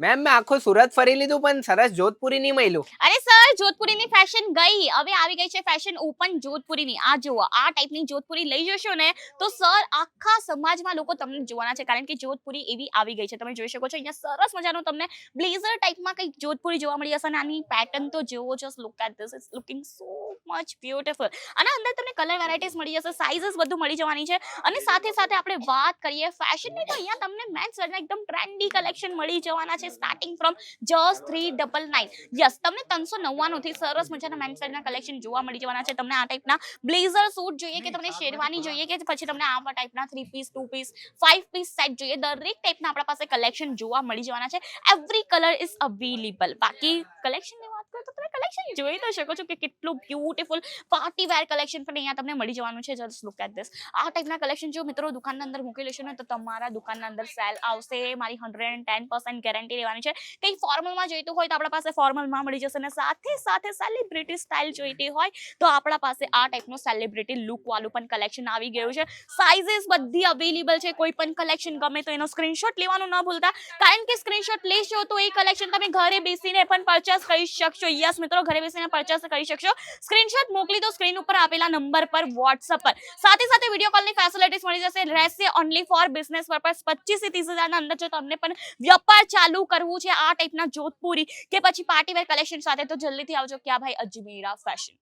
Ma'am, મેં આખું સુરત ફરી લીધું, પણ સરસ જોધપુરી નહીં મળ્યું અરે સર, જોધપુરીની ફેશન ગઈ. હવે આવી ગઈ છે ફેશન ઓપન જોધપુરીની. આ જુઓ, આ ટાઈપની જોધપુરી લઈ જશો ને, તો સર, આખા સમાજમાં લોકો તમને જોવાના છે. કારણ કે જોધપુરી એવી આવી ગઈ છે. તમે જોઈ શકો છો, અહીંયા સરસ મજાનું તમને બ્લેઝર ટાઈપમાં કંઈક જોધપુરી જોવા મળી જશે અને આની પેટર્ન તો જુઓ just look at this is looking so much beautiful અને અંદર તમને કલર વેરાયટીઝ મળી જશે સાઇઝીસ બધું મળી જવાની છે. અને સાથે સાથે આપણે વાત કરીએ ફેશનની તો અહીંયા તમને મેન્સ વેરના એકદમ ટ્રેન્ડી કલેક્શન મળી જવાના છે starting from just three double nine yes તમને ત્રણસો નવ્વાણુંથી સરસ મજાના મેન્સ વેરના કલેક્શન જોવા મળી જવાના છે. તમને આ ટાઈપના બ્લેઝર સૂટ જોઈએ કે તમને શેરવાની જોઈએ કે પછી તમને આવા ટાઈપના three piece two piece five piece set જોઈએ. દરેક ટાઈપના આપણા પાસે કલેક્શન જોવા મળી જવાના છે. એવરી કલર ઇઝ અવેલેબલ બાકી કલેક્શન વાત કરું તો કલેક્શન જોઈ તો શકો છો કે કેટલું બ્યુટીફુલ પાર્ટી વેર કલેક્શન પણ અહીંયા તમને મળી જવાનું છે. જસ્ટ લુક એટ ધીસ આ ટાઈપના કલેક્શન જો મિત્રો દુકાનના અંદર મૂકી લેશો ને, તો તમારા દુકાનના અંદર સેલ આવશે. મારી hundred and ten percent guarantee રહેવાની છે. કંઈ ફોર્મલમાં જોઈતું હોય તો આપણા પાસે ફોર્મલમાં મળી જશે અને સાથે સાથે સેલિબ્રિટી સ્ટાઇલ જોઈતી હોય તો આપણા પાસે આ ટાઈપનું સેલિબ્રિટી લુક વાળું પણ કલેક્શન આવી ગયું છે. સાઇઝીસ બધી અવેલેબલ છે. કોઈ પણ કલેક્શન ગમે તો એનો સ્ક્રીનશોટ લેવાનું ન ભૂલતા. કારણ કે સ્ક્રીનશોટ લેશો તો એ કલેક્શન તમે ઘરે બેસીને પણ પરચેસ કરી શકશો. યસ મિત્રો, ઘરે બેસીને પરચેસ કરી શકશો. સ્ક્રીનશોટ મોકલી દો સ્ક્રીન ઉપર આપેલા નંબર પર વોટ્સઅપ પર. સાથે સાથે વીડિયો કોલની ફેસિલિટીસ મળી જશે. રહેશે ઓનલી ફોર બિઝનેસ પર્પઝ પચીસથી ત્રીસ હજારના અંદર જો તમને પણ વ્યાપાર ચાલુ કરવું છે, આ ટાઈપના જોધપુરી કે પછી પાર્ટી વેર કલેક્શન સાથે, તો જલ્દીથી આવજો ક્યાં ભાઈ અજમેરા ફેશન